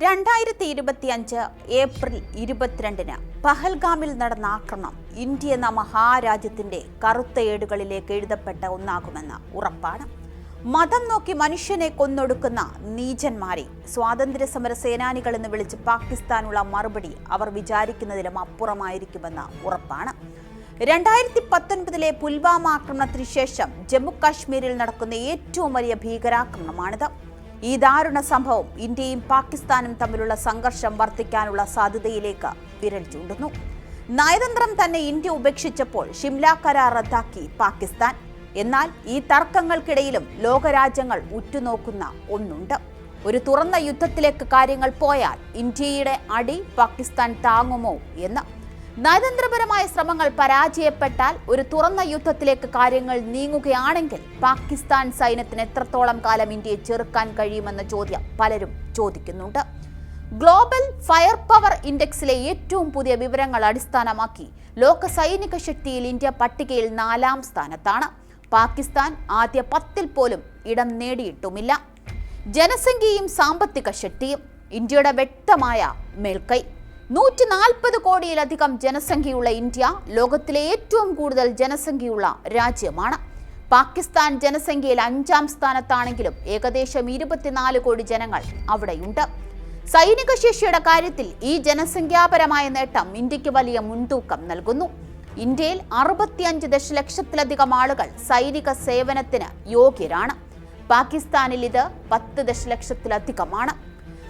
രണ്ടായിരത്തി ഇരുപത്തി അഞ്ച് ഏപ്രിൽ ഇരുപത്തിരണ്ടിന് പഹൽഗാമിൽ നടന്ന ആക്രമണം ഇന്ത്യ എന്ന മഹാരാജ്യത്തിന്റെ കറുത്ത ഏടുകളിലേക്ക് എഴുതപ്പെട്ട ഒന്നാകുമെന്ന് ഉറപ്പാണ്. മതം നോക്കി മനുഷ്യനെ കൊന്നൊടുക്കുന്ന നീചന്മാരെ സ്വാതന്ത്ര്യ സമര സേനാനികൾ എന്ന് വിളിച്ച് പാകിസ്ഥാനുള്ള മറുപടി അവർ വിചാരിക്കുന്നതിലും അപ്പുറമായിരിക്കുമെന്ന ഉറപ്പാണ്. രണ്ടായിരത്തി പത്തൊൻപതിലെ പുൽവാമ ആക്രമണത്തിന് ശേഷം ജമ്മു കാശ്മീരിൽ നടക്കുന്ന ഏറ്റവും വലിയ ഭീകരാക്രമണമാണിത്. ഈ ദാരുണ സംഭവം ഇന്ത്യയും പാകിസ്ഥാനും തമ്മിലുള്ള സംഘർഷം വർദ്ധിക്കാനുള്ള സാധ്യതയിലേക്ക് വിരൽ ചൂണ്ടുന്നു. നയതന്ത്രം തന്നെ ഇന്ത്യ ഉപേക്ഷിച്ചപ്പോൾ ഷിംല കരാർ റദ്ദാക്കി പാകിസ്ഥാൻ. എന്നാൽ ഈ തർക്കങ്ങൾക്കിടയിലും ലോകരാജ്യങ്ങൾ ഉറ്റുനോക്കുന്ന ഒന്നുണ്ട്. ഒരു തുറന്ന യുദ്ധത്തിലേക്ക് കാര്യങ്ങൾ പോയാൽ ഇന്ത്യയുടെ അടി പാകിസ്ഥാൻ താങ്ങുമോ എന്ന് നയതന്ത്രപരമായ ശ്രമങ്ങൾ പരാജയപ്പെട്ടാൽ ഒരു തുറന്ന യുദ്ധത്തിലേക്ക് കാര്യങ്ങൾ നീങ്ങുകയാണെങ്കിൽ പാകിസ്ഥാൻ സൈന്യത്തിന് എത്രത്തോളം കാലം ഇന്ത്യയെ ചെറുക്കാൻ കഴിയുമെന്ന ചോദ്യം പലരും ചോദിക്കുന്നുണ്ട്. ഗ്ലോബൽ ഫയർ പവർ ഇൻഡെക്സിലെ ഏറ്റവും പുതിയ വിവരങ്ങൾ അടിസ്ഥാനമാക്കി ലോക സൈനിക ശക്തിയിൽ ഇന്ത്യ പട്ടികയിൽ നാലാം സ്ഥാനത്താണ്. പാകിസ്ഥാൻ ആദ്യ പത്തിൽ പോലും ഇടം നേടിയിട്ടുമില്ല. ജനസംഖ്യയും സാമ്പത്തിക ശക്തിയും ഇന്ത്യയുടെ വ്യക്തമായ മേൽക്കൈ. നൂറ്റി നാൽപ്പത് കോടിയിലധികം ജനസംഖ്യയുള്ള ഇന്ത്യ ലോകത്തിലെ ഏറ്റവും കൂടുതൽ ജനസംഖ്യയുള്ള രാജ്യമാണ്. പാകിസ്ഥാൻ ജനസംഖ്യയിൽ അഞ്ചാം സ്ഥാനത്താണെങ്കിലും ഏകദേശം ഇരുപത്തിനാല് കോടി ജനങ്ങൾ അവിടെയുണ്ട്. സൈനിക ശേഷിയുടെ കാര്യത്തിൽ ഈ ജനസംഖ്യാപരമായ നേട്ടം ഇന്ത്യയ്ക്ക് വലിയ മുൻതൂക്കം നൽകുന്നു. ഇന്ത്യയിൽ അറുപത്തിയഞ്ച് ദശലക്ഷത്തിലധികം ആളുകൾ സൈനിക സേവനത്തിന് യോഗ്യരാണ്. പാകിസ്ഥാനിൽ ഇത് പത്ത് ദശലക്ഷത്തിലധികമാണ്.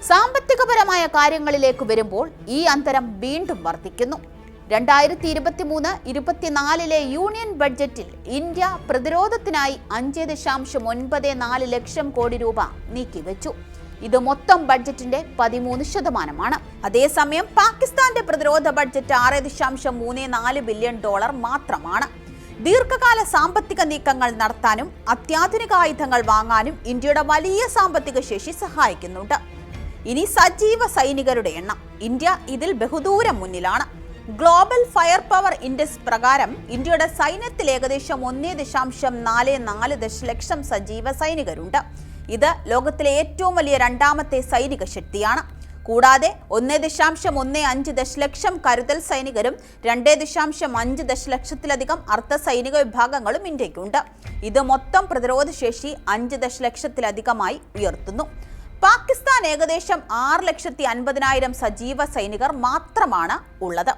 സാമ്പത്തികപരമായ കാര്യങ്ങളിലേക്ക് വരുമ്പോൾ ഈ അന്തരം വീണ്ടും വർദ്ധിക്കുന്നു. രണ്ടായിരത്തി ഇരുപത്തി മൂന്ന് ഇരുപത്തിനാലിലെ യൂണിയൻ ബഡ്ജറ്റിൽ ഇന്ത്യ പ്രതിരോധത്തിനായി അഞ്ച് ദശാംശം ഒൻപത് നാല് ലക്ഷം കോടി രൂപ നീക്കിവെച്ചു. ഇത് മൊത്തം ബഡ്ജറ്റിന്റെ പതിമൂന്ന് ശതമാനമാണ്. അതേസമയം പാകിസ്ഥാന്റെ പ്രതിരോധ ബഡ്ജറ്റ് ആറ് ദശാംശം മൂന്ന് നാല് ബില്യൺ ഡോളർ മാത്രമാണ്. ദീർഘകാല സാമ്പത്തിക നീക്കങ്ങൾ നടത്താനും അത്യാധുനിക ആയുധങ്ങൾ വാങ്ങാനും ഇന്ത്യയുടെ വലിയ സാമ്പത്തിക ശേഷി സഹായിക്കുന്നുണ്ട്. ഇനി സജീവ സൈനികരുടെ എണ്ണം. ഇന്ത്യ ഇതിൽ ബഹുദൂരം മുന്നിലാണ്. ഗ്ലോബൽ ഫയർ പവർ ഇൻഡെക്സ് പ്രകാരം ഇന്ത്യയുടെ സൈന്യത്തിൽ ഏകദേശം ഒന്നേ ദശാംശം നാല് നാല് ദശലക്ഷം സജീവ സൈനികരുണ്ട്. ഇത് ലോകത്തിലെ ഏറ്റവും വലിയ രണ്ടാമത്തെ സൈനിക ശക്തിയാണ്. കൂടാതെ ഒന്നേ ദശാംശം ഒന്ന് അഞ്ച് ദശലക്ഷം കരുതൽ സൈനികരും രണ്ടേ ദശാംശം അഞ്ച് ദശലക്ഷത്തിലധികം അർദ്ധ സൈനിക വിഭാഗങ്ങളും ഇന്ത്യക്കുണ്ട്. ഇത് മൊത്തം പ്രതിരോധ ശേഷി അഞ്ച് ദശലക്ഷത്തിലധികമായി ഉയർത്തുന്നു. പാകിസ്ഥാൻ ഏകദേശം ആറ് ലക്ഷത്തി അൻപതിനായിരം സജീവ സൈനികർ മാത്രമാണ് ഉള്ളത്.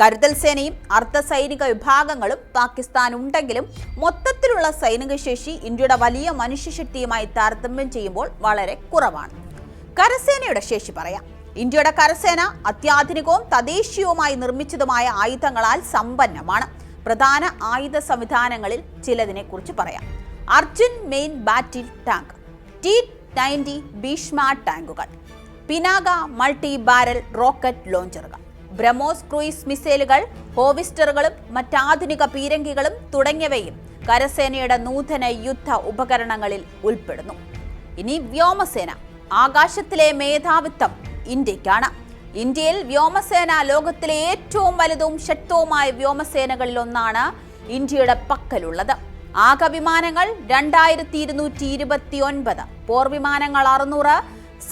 കരുതൽ സേനയും അർദ്ധ സൈനിക വിഭാഗങ്ങളും പാകിസ്ഥാൻ ഉണ്ടെങ്കിലും മൊത്തത്തിലുള്ള സൈനിക ശേഷി ഇന്ത്യയുടെ വലിയ മനുഷ്യശക്തിയുമായി താരതമ്യം ചെയ്യുമ്പോൾ വളരെ കുറവാണ്. കരസേനയുടെ ശേഷി പറയാം. ഇന്ത്യയുടെ കരസേന അത്യാധുനികവും തദ്ദേശീയവുമായി നിർമ്മിച്ചതുമായ ആയുധങ്ങളാൽ സമ്പന്നമാണ്. പ്രധാന ആയുധ സംവിധാനങ്ങളിൽ ചിലതിനെ കുറിച്ച് പറയാം. Arjun main battle tank. T ninety Bhishma ടാങ്കുകൾ. പിനാക മൾട്ടി ബാരൽ റോക്കറ്റ് ലോഞ്ചറുകൾ. ബ്രഹ്മോസ് ക്രൂയിസ് മിസൈലുകൾ ഹോവിസ്റ്ററുകളും മറ്റാധുനിക പീരങ്കികളും തുടങ്ങിയവയും കരസേനയുടെ നൂതന യുദ്ധ ഉപകരണങ്ങളിൽ ഉൾപ്പെടുന്നു. ഇനി വ്യോമസേന. ആകാശത്തിലെ മേധാവിത്വം ഇന്ത്യക്കാണ്. ഇന്ത്യയിൽ വ്യോമസേന ലോകത്തിലെ ഏറ്റവും വലുതും ശക്തവുമായ വ്യോമസേനകളിലൊന്നാണ് ഇന്ത്യയുടെ പക്കലുള്ളത്. ആകെ വിമാനങ്ങൾ രണ്ടായിരത്തി ഇരുന്നൂറ്റി ഇരുപത്തി ഒൻപത് പോർവിമാനങ്ങൾ അറുന്നൂറ്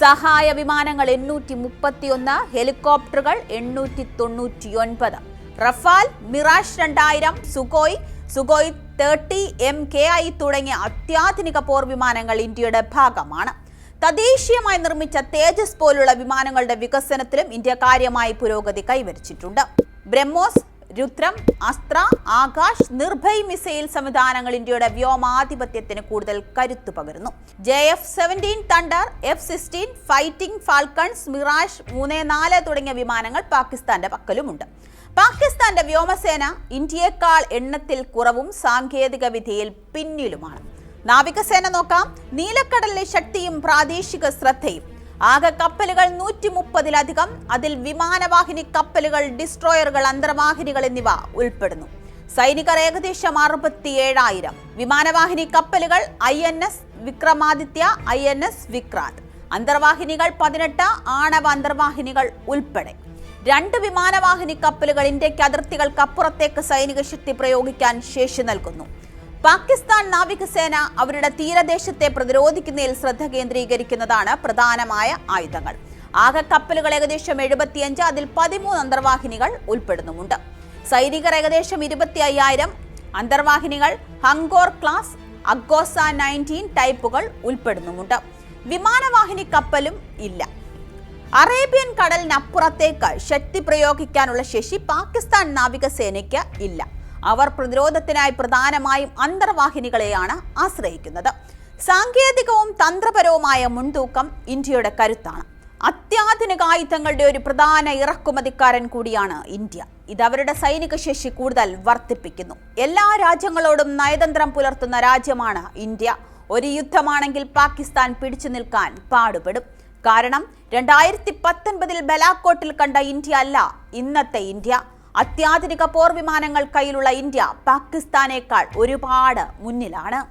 സഹായ വിമാനങ്ങൾ എണ്ണൂറ്റി മുപ്പത്തിയൊന്ന് ഹെലികോപ്റ്ററുകൾ എണ്ണൂറ്റി തൊണ്ണൂറ്റി ഒൻപത് റഫാൽ മിറാഷ് രണ്ടായിരം Sukhoi Sukhoi thirty M K I തുടങ്ങിയ അത്യാധുനിക പോർ വിമാനങ്ങൾ ഇന്ത്യയുടെ ഭാഗമാണ്. തദ്ദേശീയമായി നിർമ്മിച്ച തേജസ് പോലുള്ള വിമാനങ്ങളുടെ വികസനത്തിലും ഇന്ത്യ കാര്യമായി പുരോഗതി കൈവരിച്ചിട്ടുണ്ട്. ബ്രഹ്മോസ് രുദ്രം അസ്ത്ര ആകാശ് നിർഭയ് മിസൈൽ സംവിധാനങ്ങൾ ഇന്ത്യയുടെ വ്യോമാധിപത്യത്തിന് കൂടുതൽ കരുത്തു പകരുന്നു. J F seventeen thunder F sixteen fighting falcons Mirage മൂന്ന് നാല് തുടങ്ങിയ വിമാനങ്ങൾ പാകിസ്ഥാന്റെ പക്കലുമുണ്ട്. പാകിസ്ഥാന്റെ വ്യോമസേന ഇന്ത്യയേക്കാൾ എണ്ണത്തിൽ കുറവും സാങ്കേതിക വിദ്യയിൽ പിന്നിലുമാണ്. നാവികസേന നോക്കാം. നീലക്കടലിലെ ശക്തിയും പ്രാദേശിക ശ്രദ്ധയും ആകെ കപ്പലുകൾ നൂറ്റി മുപ്പതിലധികം അതിൽ വിമാനവാഹിനി കപ്പലുകൾ ഡിസ്ട്രോയറുകൾ അന്തർവാഹിനികൾ എന്നിവ ഉൾപ്പെടുന്നു. സൈനികർ ഏകദേശം അറുപത്തിയേഴായിരം. വിമാനവാഹിനി കപ്പലുകൾ I N S Vikramaditya I N S Vikrant. അന്തർവാഹിനികൾ പതിനെട്ട് ആണവ അന്തർവാഹിനികൾ ഉൾപ്പെടെ. രണ്ട് വിമാനവാഹിനി കപ്പലുകൾ ഇന്ത്യയ്ക്ക് അതിർത്തികൾക്കപ്പുറത്തേക്ക് സൈനിക ശക്തി പ്രയോഗിക്കാൻ ശേഷി നൽകുന്നു. പാകിസ്ഥാൻ നാവികസേന അവരുടെ തീരദേശത്തെ പ്രതിരോധിക്കുന്നതിൽ ശ്രദ്ധ കേന്ദ്രീകരിക്കുന്നതാണ് പ്രധാനമായ ആയുധങ്ങൾ. ആകെ കപ്പലുകൾ ഏകദേശം എഴുപത്തിയഞ്ച് അതിൽ പതിമൂന്ന് അന്തർവാഹിനികൾ ഉൾപ്പെടുന്നുമുണ്ട്. സൈനികർ ഏകദേശം ഇരുപത്തി അയ്യായിരം അന്തർവാഹിനികൾ ഹങ്കോർ ക്ലാസ് അഗോസ നയന്റീൻ ടൈപ്പുകൾ ഉൾപ്പെടുന്നുമുണ്ട്. വിമാനവാഹിനി കപ്പലും ഇല്ല. അറേബ്യൻ കടലിനപ്പുറത്തേക്ക് ശക്തി പ്രയോഗിക്കാനുള്ള ശേഷി പാകിസ്ഥാൻ നാവികസേനയ്ക്ക് ഇല്ല. അവർ പ്രതിരോധത്തിനായി പ്രധാനമായും അന്തർവാഹിനികളെയാണ് ആശ്രയിക്കുന്നത്. സാങ്കേതികവും തന്ത്രപരവുമായ മുൻതൂക്കം ഇന്ത്യയുടെ കരുത്താണ്. അത്യാധുനിക ആയുധങ്ങളുടെ ഒരു പ്രധാന ഇറക്കുമതിക്കാരൻ കൂടിയാണ് ഇന്ത്യ. ഇത് അവരുടെ സൈനിക ശേഷി കൂടുതൽ വർദ്ധിപ്പിക്കുന്നു. എല്ലാ രാജ്യങ്ങളോടും നയതന്ത്രം പുലർത്തുന്ന രാജ്യമാണ് ഇന്ത്യ. ഒരു യുദ്ധമാണെങ്കിൽ പാകിസ്ഥാൻ പിടിച്ചു നിൽക്കാൻ പാടുപെടും. കാരണം രണ്ടായിരത്തി പത്തൊൻപതിൽ ബലാക്കോട്ടിൽ കണ്ട ഇന്ത്യ അല്ല ഇന്നത്തെ ഇന്ത്യ. അത്യാധുനിക പോർ വിമാനങ്ങൾ കയ്യിലുള്ള ഇന്ത്യ പാകിസ്ഥാനേക്കാൾ ഒരുപാട് മുന്നിലാണ്.